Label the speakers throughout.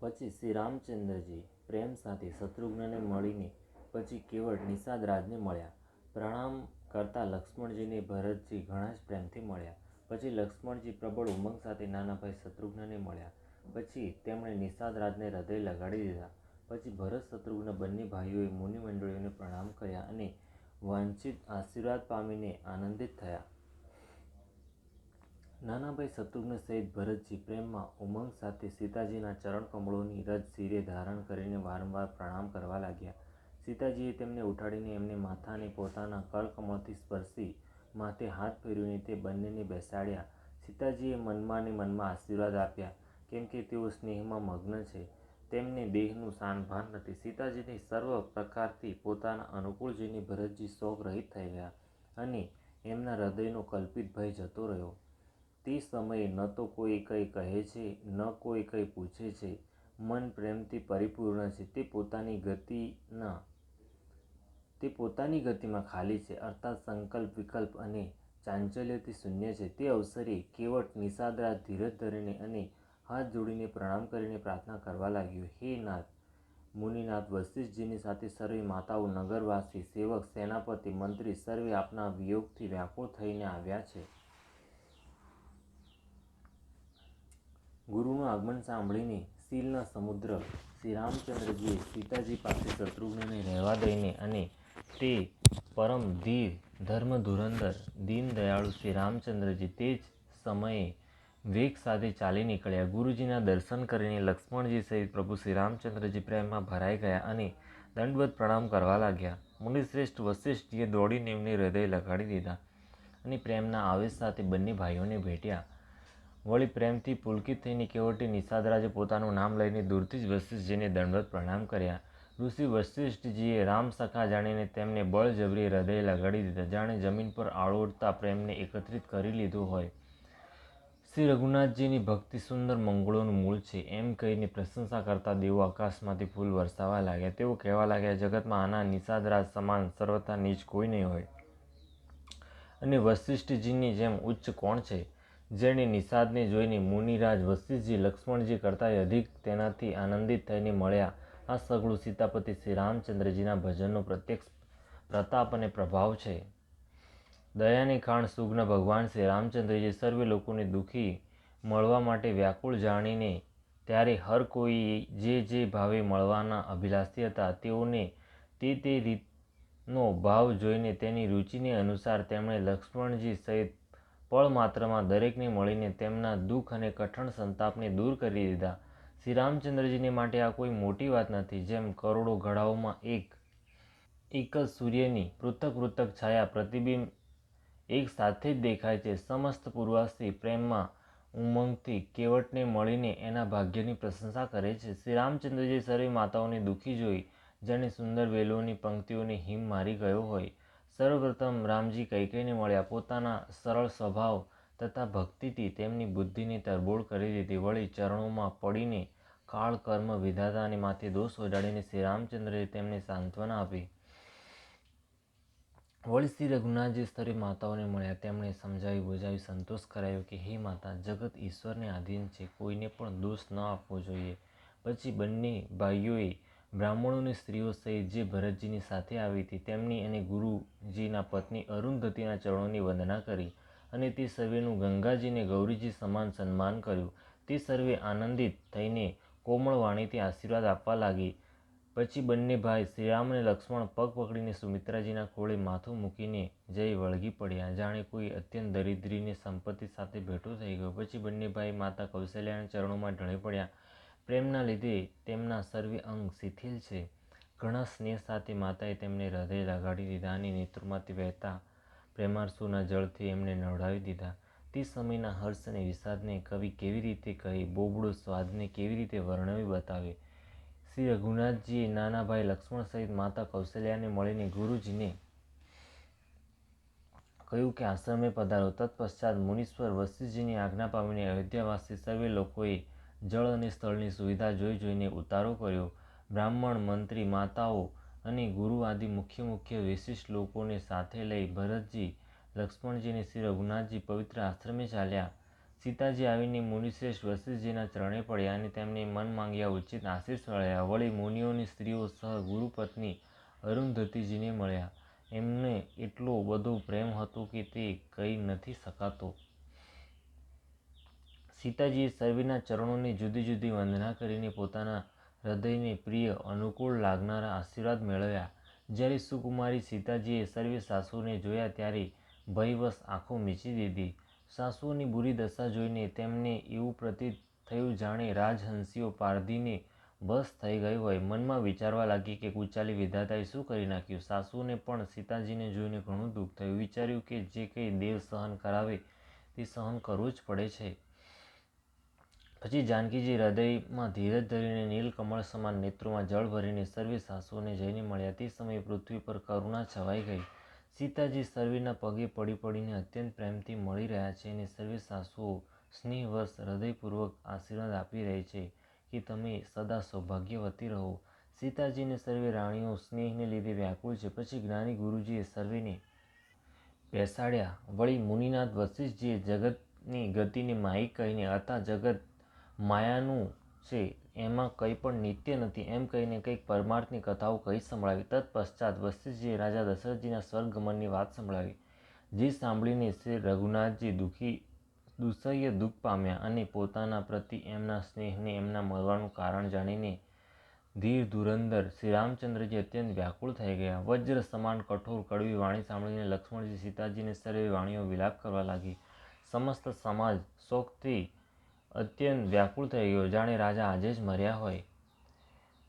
Speaker 1: પછી શ્રી રામચંદ્રજી પ્રેમ સાથે શત્રુઘ્નને મળીને પછી કેવળ નિષાદ રાજને મળ્યા. પ્રણામ કરતા લક્ષ્મણજીને ભરતજી ઘણા જ પ્રેમથી મળ્યા. પછી લક્ષ્મણજી પ્રબળ ઉમંગ સાથે નાના ભાઈ શત્રુઘ્નને મળ્યા. પછી તેમણે નિષાદ રાજને હૃદય લગાડી દીધા. પછી ભરત શત્રુઘ્ન બંને ભાઈઓએ મુનિ મંડળીઓને પ્રણામ કર્યા અને વાંછિત આશીર્વાદ પામીને આનંદિત થયા. નાના ભાઈ શત્રુઘ્ન સહિત ભરતજી પ્રેમમાં ઉમંગ સાથે સીતાજીના ચરણકમળોની રજ શિરે ધારણ કરીને વારંવાર પ્રણામ કરવા લાગ્યા. સીતાજીએ તેમને ઉઠાડીને એમને માથાને પોતાના કરકમળથી સ્પર્શી માથે હાથ ફેરવીને તે બંનેને બેસાડ્યા. સીતાજીએ મનમાં ને મનમાં આશીર્વાદ આપ્યા, કેમ કે તેઓ સ્નેહમાં મગ્ન છે. તેમને દેહનું સાનભાન નથી. સીતાજીની સર્વ પ્રકારથી પોતાના અનુકૂળ જોઈને ભરતજી શોક રહિત થઈ ગયા અને એમના હૃદયનો કલ્પિત ભય જતો રહ્યો. તે સમયે ન તો કોઈ કંઈ કહે છે, ન કોઈ કંઈ પૂછે છે. મન પ્રેમથી પરિપૂર્ણ છે. તે પોતાની ગતિના, તે પોતાની ગતિમાં ખાલી છે. અર્થાત સંકલ્પ, વિકલ્પ અને ચાંચલ્યથી શૂન્ય છે. તે અવસરે કેવટ નિષાદરા ધીરજ ધરીને અને હાથ જોડીને પ્રણામ કરીને પ્રાર્થના કરવા લાગ્યો. હે નાથ, મુનિનાથ, વશિષ્ઠજીની સાથે સર્વે માતાઓ, નગરવાસી, સેવક, સેનાપતિ, મંત્રી સર્વે આપના વિયોગથી વ્યાકુળ થઈને આવ્યા છે. ગુરુનું આગમન સાંભળીને શીલના સમુદ્ર શ્રી રામચંદ્રજીએ સીતાજી પાસે શત્રુઘ્નને રહેવા દઈને અને તે પરમ ધીર ધર્મ ધુરંધર દીન દયાળુ શ્રી રામચંદ્રજી તે જ સમયે વેગ સાથે ચાલી નીકળ્યા. ગુરુજીના દર્શન કરીને લક્ષ્મણજી સહિત પ્રભુ શ્રી રામચંદ્રજી પ્રેમમાં ભરાઈ ગયા અને દંડવત પ્રણામ કરવા લાગ્યા. મુનિશ્રેષ્ઠ વશિષ્ઠજીએ દોડીને એમને હૃદય લગાડી દીધા અને પ્રેમના આવેશ સાથે બંને ભાઈઓને ભેટ્યા. વળી પ્રેમથી પુલકિત થઈને કેવટી નિષાદરાજે પોતાનું નામ લઈને દૂરથી જ વશિષ્ઠજીને દંડવત પ્રણામ કર્યા. ઋષિ વશિષ્ઠજીએ રામ સખા જાણીને તેમને બળજબરી હૃદય લગાડી દીધા, જાણે જમીન પર આળોડતા પ્રેમને એકત્રિત કરી લીધું હોય. શ્રી રઘુનાથજીની ભક્તિ સુંદર મંગળોનું મૂળ છે. એમ કહીને પ્રશંસા કરતા દેવો આકાશમાંથી ફૂલ વરસાવા લાગ્યા. તેઓ કહેવા લાગ્યા, જગતમાં આના નિષાદરાજ સમાન સર્વથા નીચ કોઈ નહીં હોય. અને વશિષ્ઠજીની જેમ ઉચ્ચ કોણ છે? જેણે નિષાદને જોઈને મુનિરાજ વશિષ્ઠજી, લક્ષ્મણજી કરતાં અધિક તેનાથી આનંદિત થઈને મળ્યા. આ સગળું સીતાપતિ શ્રી રામચંદ્રજીના ભજનનો પ્રત્યક્ષ પ્રતાપ અને પ્રભાવ છે. દયાની ખાણ સુગ્ન ભગવાન શ્રી રામચંદ્રજી સર્વે લોકોને દુઃખી મળવા માટે વ્યાકુળ જાણીને ત્યારે હર કોઈ જે જે ભાવે મળવાના અભિલાષી હતા, તેઓને તે તે રીતનો ભાવ જોઈને તેની રુચિને અનુસાર તેમણે લક્ષ્મણજી સહિત પળ માત્રમાં દરેકને મળીને તેમના દુઃખ અને કઠણ સંતાપને દૂર કરી દીધા. શ્રી રામચંદ્રજીને માટે આ કોઈ મોટી વાત નથી, જેમ કરોડો ઘડાઓમાં એક એક જ સૂર્યની પૃથક પૃથક છાયા પ્રતિબિંબ એક સાથે જ દેખાય છે. સમસ્ત પૂર્વાસથી પ્રેમમાં ઉમંગથી કેવટને મળીને એના ભાગ્યની પ્રશંસા કરે છે. શ્રી રામચંદ્રજી સર્વે માતાઓને દુઃખી જોઈ, જાણે સુંદર વેલોની પંક્તિઓને હિમ મારી ગયો હોય. સર્વપ્રથમ રામજી કૈકેયીને મળ્યા. પોતાના સરળ સ્વભાવ તથા ભક્તિથી તેમની બુદ્ધિની તરબોળ કરી દીધી વળી ચરણોમાં પડીને કાળ કર્મ વિધાતાને માથે દોષ ઓઢાડીને શ્રી રામચંદ્રએ તેમને સાંત્વના આપી. વળી શ્રી રઘુનાથજી સ્તરે માતાઓને મળ્યા. તેમણે સમજાવી બુજાવી સંતોષ કરાયો કે, હે માતા, જગત ઈશ્વરને આધીન છે. કોઈને પણ દોષ ન આપવો જોઈએ. પછી બંને ભાઈઓએ બ્રાહ્મણોની સ્ત્રીઓ સહિત જે ભરતજીની સાથે આવી હતી, તેમની અને ગુરુજીના પત્ની અરુંધતીના ચરણોની વંદના કરી અને તે સર્વેનું ગંગાજીને ગૌરીજી સમાન સન્માન કર્યું. તે સર્વે આનંદિત થઈને કોમળ વાણીથી આશીર્વાદ આપવા લાગી. પછી બંને ભાઈ શ્રીરામ અને લક્ષ્મણ પગ પકડીને સુમિત્રાજીના ખોળે માથું મૂકીને જઈ વળગી પડ્યા. જાણે કોઈ અત્યંત દરિદ્રીને સંપત્તિ સાથે ભેટો થઈ ગયો. પછી બંને ભાઈ માતા કૌશલ્યાના ચરણોમાં ઢળી પડ્યા. પ્રેમના લીધે તેમના સર્વે અંગ શિથિલ છે. ઘણા સ્નેહ સાથે માતાએ તેમને હૃદય લગાડી દીધા અને નેત્રોમાંથી વહેતા પ્રેમારસુના જળથી એમને નવડાવી દીધા. તે સમયના હર્ષ અને વિષાદને કવિ કેવી રીતે કહે, બોબડો સ્વાદને કેવી રીતે વર્ણવી બતાવે? શ્રી રઘુનાથજીએ નાનાભાઈ લક્ષ્મણ સહિત માતા કૌશલ્યાને મળીને ગુરુજીને કહ્યું કે આશ્રમે પધારો. તત્પશ્ચાત મુનીશ્વર વશિષ્ઠજીની આજ્ઞા પામીને અયોધ્યાવાસી સર્વે લોકોએ જળ અને સ્થળની સુવિધા જોઈ જોઈને ઉતારો કર્યો. બ્રાહ્મણ મંત્રી માતાઓ અને ગુરુ આદિ મુખ્ય મુખ્ય વિશિષ્ટ લોકોને સાથે લઈ ભરતજી, લક્ષ્મણજીને શ્રી રઘુનાથજી પવિત્ર આશ્રમે ચાલ્યા. સીતાજી આવીને મુનિશ્રેષ્ઠ વશિષ્ઠજીના ચરણે પડ્યા અને તેમને મન માંગ્યા ઉચિત આશીષ મળ્યા. વળી મુનિઓની સ્ત્રીઓ સહ ગુરુપત્ની અરુંધતીજીને મળ્યા. એમને એટલો બધો પ્રેમ હતો કે તે કહી નથી શકાતો. સીતાજીએ સર્વેના ચરણોની જુદી જુદી વંદના કરીને પોતાના હૃદયને પ્રિય, અનુકૂળ લાગનારા આશીર્વાદ મેળવ્યા. જ્યારે સુકુમારી સીતાજીએ સર્વે સાસુને જોયા ત્યારે ભયવશ આંખો મીચી દીધી. સાસુઓની બુરી દશા જોઈને તેમને એવું પ્રતીત થયું જાણે રાજહંસીઓ પારધીને બસ થઈ ગઈ હોય. મનમાં વિચારવા લાગી કે કુચાલી વિધાતાએ શું કરી નાખ્યું? સાસુને પણ સીતાજીને જોઈને ઘણું દુઃખ થયું. વિચાર્યું કે જે કંઈ દેવ સહન કરાવે તે સહન કરવું જ પડે છે. પછી જાનકીજી હૃદયમાં ધીરજ ધરીને નીલકમળ સમાન નેત્રોમાં જળ ભરીને સર્વે સાસુઓને જઈને મળ્યા. તે સમયે પૃથ્વી પર કરુણા છવાઈ ગઈ. સીતાજી સર્વેના પગે પડી પડીને અત્યંત પ્રેમથી મળી રહ્યા છે અને સર્વે સાસુઓ સ્નેહવશ, હૃદયપૂર્વક આશીર્વાદ આપી રહી છે કે તમે સદા સૌભાગ્યવતી રહો. સીતાજીને સર્વે રાણીઓ સ્નેહને લીધે વ્યાકુળ છે. પછી જ્ઞાની ગુરુજીએ સર્વેને બેસાડ્યા. વળી મુનિનાથ વશિષ્ઠજીએ જગતની ગતિને માહિક કહીને અતા જગત માયાનું છે, એમાં કંઈ પણ નિત્ય નથી. એમ કહીને કંઈક પરમાર્થની કથાઓ કહી સંભળાવી. તત્પશ્ચાત વશિષ્ઠજીએ રાજા દશરથજીના સ્વર્ગમનની વાત સંભળાવી. જે સાંભળીને શ્રી રઘુનાથજી દુઃખી, દુસહ્ય દુઃખ પામ્યા અને પોતાના પ્રતિ એમના સ્નેહને એમના મળવાનું કારણ જાણીને ધીર ધુરંધર શ્રી રામચંદ્રજી અત્યંત વ્યાકુળ થઈ ગયા. વજ્ર સમાન કઠોર કડવી વાણી સાંભળીને લક્ષ્મણજી સીતાજીને સર્વે વાણીઓ વિલાપ કરવા લાગી. સમસ્ત સમાજ શોકથી અત્યંત વ્યાકુળ થઈ ગયો. જાણે રાજા આજે જ મર્યા હોય.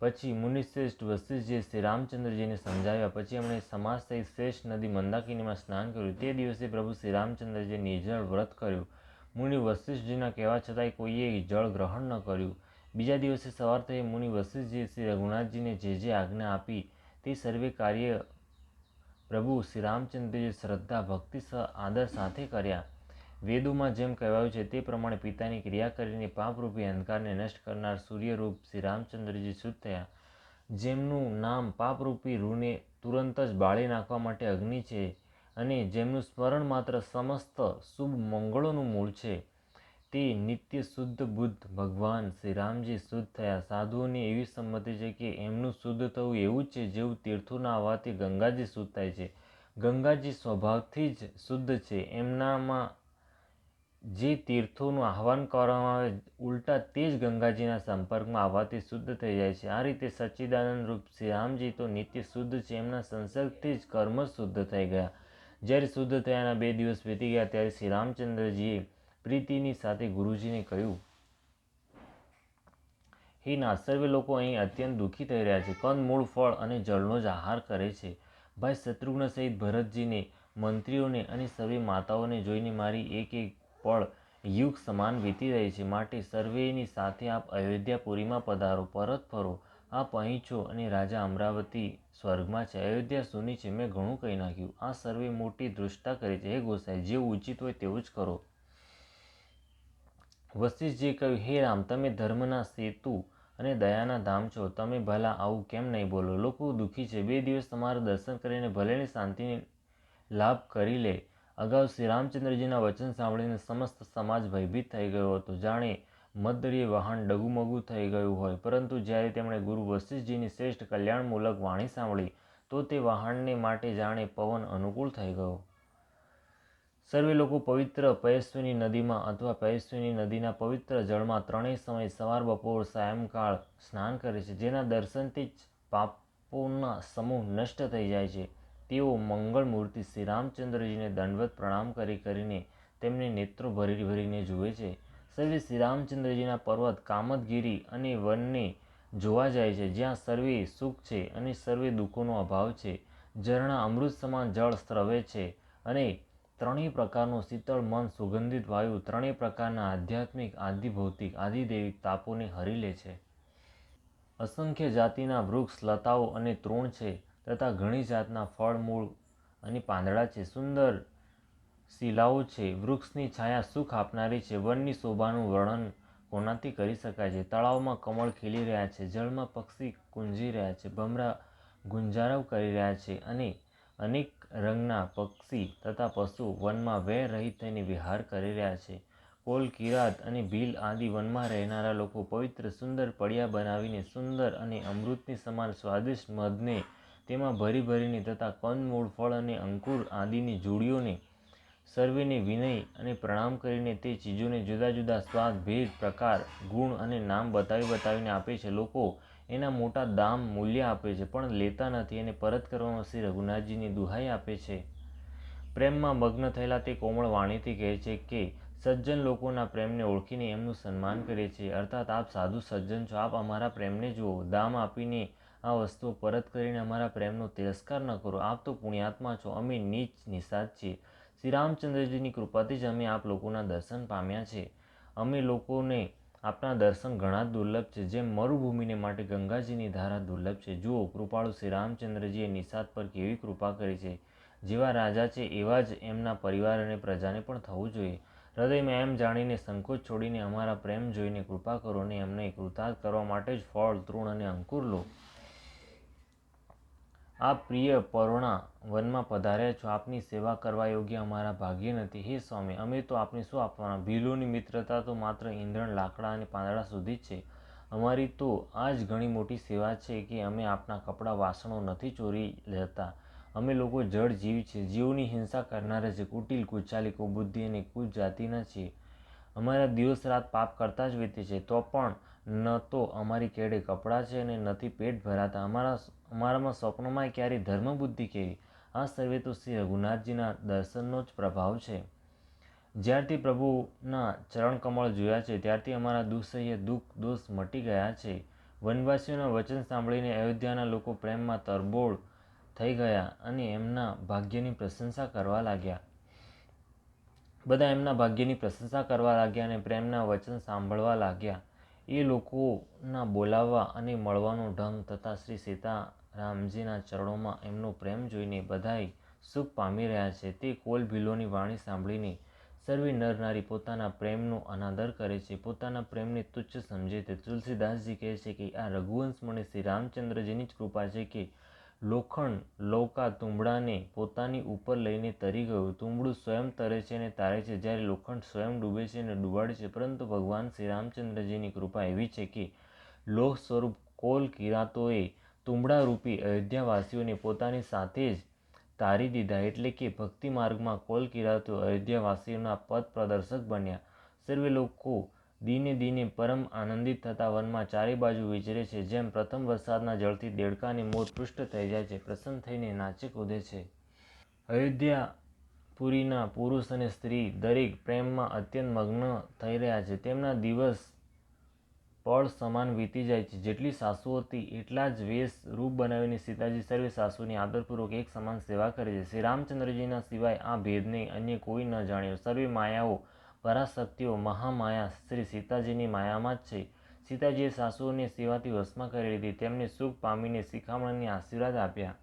Speaker 1: પછી મુનિશ્રેષ્ઠ વશિષ્ઠજીએ શ્રી રામચંદ્રજીને સમજાવ્યા. પછી એમણે સમાજ સહિત શ્રેષ્ઠ નદી મંદાકિનીમાં સ્નાન કર્યું. તે દિવસે પ્રભુ શ્રી રામચંદ્રજીએ નિર્જળ વ્રત કર્યું. મુનિ વશિષ્ઠજીના કહેવા છતાંય કોઈએ જળ ગ્રહણ ન કર્યું. બીજા દિવસે સવાર થઈ મુનિ વશિષ્ઠજીએ શ્રી રઘુનાથજીને જે જે આજ્ઞા આપી તે સર્વે કાર્ય પ્રભુ શ્રી રામચંદ્રજીએ શ્રદ્ધા, ભક્તિ આદર સાથે કર્યા. વેદોમાં જેમ કહેવાયું છે તે પ્રમાણે પિતાની ક્રિયા કરીને પાપરૂપી અંધકારને નષ્ટ કરનાર સૂર્યરૂપ શ્રી રામચંદ્રજી શુદ્ધ થયા. જેમનું નામ પાપરૂપી રૂને તુરંત જ બાળી નાખવા માટે અગ્નિ છે અને જેમનું સ્મરણ માત્ર સમસ્ત શુભ મંગળોનું મૂળ છે, તે નિત્ય શુદ્ધ બુદ્ધ ભગવાન શ્રી રામજી શુદ્ધ થયા. સાધુઓની એવી સંમતિ છે કે એમનું શુદ્ધ થવું એવું છે જેવું તીર્થોના આવવાથી ગંગાજી શુદ્ધ થાય છે. ગંગાજી સ્વભાવથી જ શુદ્ધ છે. એમનામાં જે તીર્થોનું આહવાન કરવામાં આવે, ઉલટા તે જ ગંગાજીના સંપર્કમાં આવવાથી શુદ્ધ થઈ જાય છે. આ રીતે સચ્ચિદાનંદ રૂપ શ્રીરામજી તો નિત્ય શુદ્ધ છે, એમના સંસર્ગથી જ કર્મ શુદ્ધ થઈ ગયા. જ્યારે શુદ્ધ થયાના બે દિવસ વીતી ગયા, ત્યારે શ્રી રામચંદ્રજીએ પ્રીતિની સાથે ગુરુજીને કહ્યું, હે નાસર્વે લોકો, અહીં અત્યંત દુઃખી થઈ રહ્યા છે. કંદમૂળ ફળ અને જળનો જ આહાર કરે છે. ભાઈ, શત્રુઘ્ન સહિત ભરતજીને, મંત્રીઓને અને સર્વે માતાઓને જોઈને મારી એક એક પળ યુગ સમાન વીતી રહી છે. માટે સર્વેની સાથે આપ અયોધ્યાપુરીમાં પધારો, પરત ફરો. આપ અહીં છો અને રાજા અમરાવતી સ્વર્ગમાં છે. અયોધ્યા સુની છે, મેં ઘણું કહી નાખ્યું. આ સર્વે મોટી દૃષ્ટા કરી છે. હે ગોસાઈ, જે ઉચિત હોય તેવું જ કરો. વશિષ્ઠજીએ કહ્યું, હે રામ, તમે ધર્મના સેતુ અને દયાના ધામ છો. તમે ભલા આવું કેમ નહીં બોલો? લોકો દુઃખી છે. બે દિવસ તમારા દર્શન કરીને ભલેની શાંતિને લાભ કરી લે. અગાઉ શ્રી રામચંદ્રજીના વચન સાંભળીને સમસ્ત સમાજ ભયભીત થઈ ગયો હતો. જાણે મદરીય વાહન ડગુમગુ થઈ ગયું હોય. પરંતુ જ્યારે તેમણે ગુરુ વશિષ્ઠજીની શ્રેષ્ઠ કલ્યાણમૂલક વાણી સાંભળી, તો તે વાહનને માટે જાણે પવન અનુકૂળ થઈ ગયો. સર્વે લોકો પવિત્ર પયસ્વિની નદીમાં અથવા પયસ્વિની નદીના પવિત્ર જળમાં ત્રણેય સમય સવાર, બપોર, સાયંકાળ સ્નાન કરે છે. જેના દર્શનથી જ પાપોના સમૂહ નષ્ટ થઈ જાય છે. તેઓ મંગળ મૂર્તિ શ્રી રામચંદ્રજીને દંડવત પ્રણામ કરી કરીને તેમને નેત્રો ભરી ભરીને જુએ છે. સર્વે શ્રી રામચંદ્રજીના પર્વત કામદગીરી અને વનને જોવા જાય છે, જ્યાં સર્વે સુખ છે અને સર્વે દુઃખોનો અભાવ છે. ઝરણા અમૃત સમાન જળ સ્ત્રવે છે અને ત્રણેય પ્રકારનું શીતળ મન સુગંધિત વાયુ ત્રણેય પ્રકારના આધ્યાત્મિક, આદિભૌતિક, આદિદૈવિક તાપોને હરી લે છે. અસંખ્ય જાતિના વૃક્ષ, લતાઓ અને તૃણ છે. તથા ઘણી જાતના ફળ મૂળ અને પાંદડા છે. સુંદર શિલાઓ છે. વૃક્ષની છાયા સુખ આપનારી છે. વનની શોભાનું વર્ણન કોનાથી કરી શકાય છે? તળાવમાં કમળ ખીલી રહ્યા છે. જળમાં પક્ષી કુંજી રહ્યા છે. ભમરા ગુંજારવ કરી રહ્યા છે અને અનેક રંગના પક્ષી તથા પશુ વનમાં વેર રહિત થઈને વિહાર કરી રહ્યા છે. કોલ, કિરાત અને ભીલ આદિ વનમાં રહેનારા લોકો પવિત્ર, સુંદર પડિયા બનાવીને સુંદર અને અમૃતની સમાન સ્વાદિષ્ટ મધને તેમાં ભરી ભરીને તથા કંદમૂળ ફળ અને અંકુર આદિની જોડીઓને સર્વેને વિનય અને પ્રણામ કરીને તે ચીજોને જુદા જુદા સ્વાદ, ભેદ, પ્રકાર, ગુણ અને નામ બતાવી બતાવીને આપે છે. લોકો એના મોટા દામ મૂલ્ય આપે છે, પણ લેતા નથી અને પરત કરવામાં શ્રી રઘુનાથજીની દુહાઈ આપે છે. પ્રેમમાં મગ્ન થયેલા તે કોમળ વાણીથી કહે છે કે, સજ્જન લોકોના પ્રેમને ઓળખીને એમનું સન્માન કરે છે. અર્થાત, આપ સાધુ સજ્જન છો. આપ અમારા પ્રેમને જુઓ. દામ આપીને આ વસ્તુઓ પરત કરીને અમારા પ્રેમનો તિરસ્કાર ન કરો. આપ તો પુણ્યાત્મા છો, અમે નીચ નિષાદ છીએ શ્રી રામચંદ્રજીની કૃપાથી જ અમે આપ લોકોના દર્શન પામ્યા છે. અમે લોકોને આપના દર્શન ઘણા દુર્લભ છે. જેમ મરુભૂમિને માટે ગંગાજીની ધારા દુર્લભ છે. જુઓ, કૃપાળુ શ્રી રામચંદ્રજીએ નિષાદ પર કેવી કૃપા કરી છે. જેવા રાજા છે, એવા જ એમના પરિવાર અને પ્રજાને પણ થવું જોઈએ. હૃદયમાં એમ જાણીને સંકોચ છોડીને અમારા પ્રેમ જોઈને કૃપા કરો અને એમને કૃતાર્થ કરવા માટે જ ફળ, તૃણ અને અંકુર લો. આપ પ્રિય પરોણા વનમાં પધાર્યા છો. આપની સેવા કરવા યોગ્ય અમારા ભાગ્ય નથી. હે સ્વામી, અમે તો આપને શું આપવાના? ભીલોની મિત્રતા તો માત્ર ઈંધણ, લાકડા અને પાંદડા સુધી જ છે. અમારી તો આ જ ઘણી મોટી સેવા છે કે અમે આપના કપડાં, વાસણો નથી ચોરી લેતા. અમે લોકો જળ જીવ છે. જીવની હિંસા કરનારા છે. કુટિલ કુચાલી બુદ્ધિ અને કુચ જાતિના છીએ. અમારા દિવસ રાત પાપ કરતા જ વીતે છે. તો પણ ન તો અમારી કેડે કપડાં છે અને નથી પેટ ભરાતા. અમારા અમારામાં સ્વપ્નોમાં ક્યારેય ધર્મબુદ્ધિ કેવી? આ સર્વે તો શ્રી રઘુનાથજીના દર્શનનો જ પ્રભાવ છે. જ્યારથી પ્રભુના ચરણકમળ જોયા છે, ત્યારથી અમારા દુઃસહ્ય દુઃખ દોષ મટી ગયા છે. વનવાસીઓના વચન સાંભળીને અયોધ્યાના લોકો પ્રેમમાં તરબોળ થઈ ગયા અને એમના ભાગ્યની પ્રશંસા કરવા લાગ્યા. બધા એમના ભાગ્યની પ્રશંસા કરવા લાગ્યા અને પ્રેમના વચન સાંભળવા લાગ્યા. એ લોકોના બોલાવવા અને મળવાનો ઢંગ તથા શ્રી સીતારામજીના ચરણોમાં એમનો પ્રેમ જોઈને બધાય સુખ પામી રહ્યા છે. તે કોલ ભીલોની વાણી સાંભળીને સર્વે નરનારી પોતાના પ્રેમનો અનાદર કરે છે. પોતાના પ્રેમને તુચ્છ સમજે છે તુલસીદાસજી કહે છે કે આ રઘુવંશ મને શ્રી રામચંદ્રજીની જ કૃપા છે કે લોખંડ લૌકા તુંબડાને પોતાની ઉપર લઈને તરી ગયું. તુંબડું સ્વયં તરે છે અને તારે છે. જ્યારે લોખંડ સ્વયં ડૂબે છે અને ડૂબાડે છે, પરંતુ ભગવાન શ્રી રામચંદ્રજીની કૃપા એવી છે કે લોહ સ્વરૂપ કોલ કિરાતોએ તુંબડા રૂપી અયોધ્યાવાસીઓને પોતાની સાથે જ તારી દીધા એટલે કે ભક્તિ માર્ગમાં કોલ કિરાતો અયોધ્યાવાસીઓના પદ પ્રદર્શક બન્યા. સર્વે લોકો દિને દિને પરમ આનંદિત થતા વનમાં ચારે બાજુ વિચરે છે. જેમ પ્રથમ વરસાદના જળથી દેડકાની મોત પૃષ્ઠ થઈ જાય છે, પ્રસન્ન થઈને નાચે કૂદે છે. અયોધ્યાપુરીના પુરુષ અને સ્ત્રી દરેક પ્રેમમાં અત્યંત મગ્ન થઈ રહ્યા છે. તેમના દિવસ પળ સમાન વીતી જાય છે. જેટલી સાસુ હતી, એટલા જ વેશ રૂપ બનાવીને સીતાજી સર્વે સાસુની આદરપૂર્વક એક સમાન સેવા કરે છે. શ્રી રામચંદ્રજીના સિવાય આ ભેદને અન્ય કોઈ ન જાણ્યો. સર્વે માયાઓ પરાશક્તિઓ મહામાયા. શ્રી સીતાજીની માયામાં જ છે. સીતાજીએ સાસુઓની સેવાથી વશમાં કરી લીધી. તેમને સુખ પામીને શિખામણને આશીર્વાદ આપ્યા.